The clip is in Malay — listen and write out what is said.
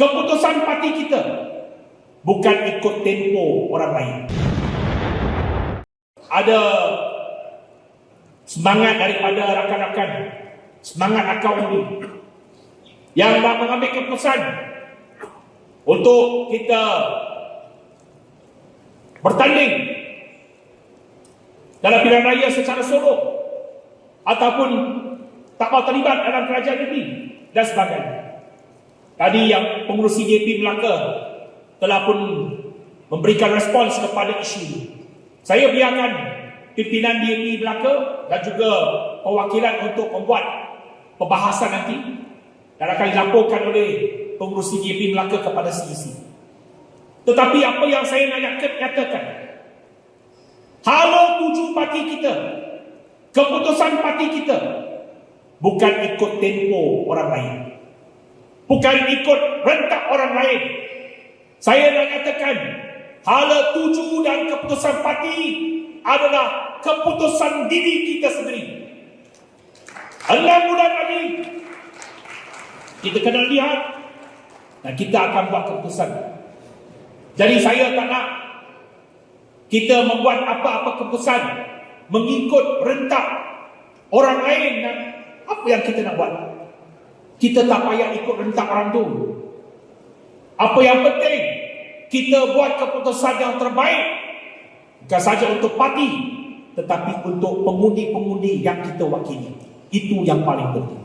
keputusan parti kita bukan ikut tempo orang lain. Ada semangat daripada rakan-rakan, semangat akau ini yang dah mengambil keputusan untuk kita bertanding dalam pilihan raya secara solo ataupun tak mau terlibat dalam kerajaan negeri dan sebagainya. Tadi yang pengurus CJP Melaka telah pun memberikan respons kepada isu ini. Saya biarkan pimpinan DAP Melaka dan juga perwakilan untuk membuat pembahasan nanti dan akan dilaporkan oleh pengurus CJP Melaka kepada CEC. Tetapi apa yang saya nak nyatakan, halau tuju parti kita, keputusan parti kita, bukan ikut tempo orang lain. Bukan ikut rentak orang lain. Saya nak nyatakan, hala tuju dan keputusan parti adalah keputusan diri kita sendiri. Enam bulan lagi, kita kena lihat dan kita akan buat keputusan. Jadi saya tak nak kita membuat apa-apa keputusan mengikut rentak orang lain dan apa yang kita nak buat. Kita tak payah ikut rentak orang tu. Apa yang penting kita buat keputusan yang terbaik bukan saja untuk parti tetapi untuk pengundi-pengundi yang kita wakili. Itu yang paling penting.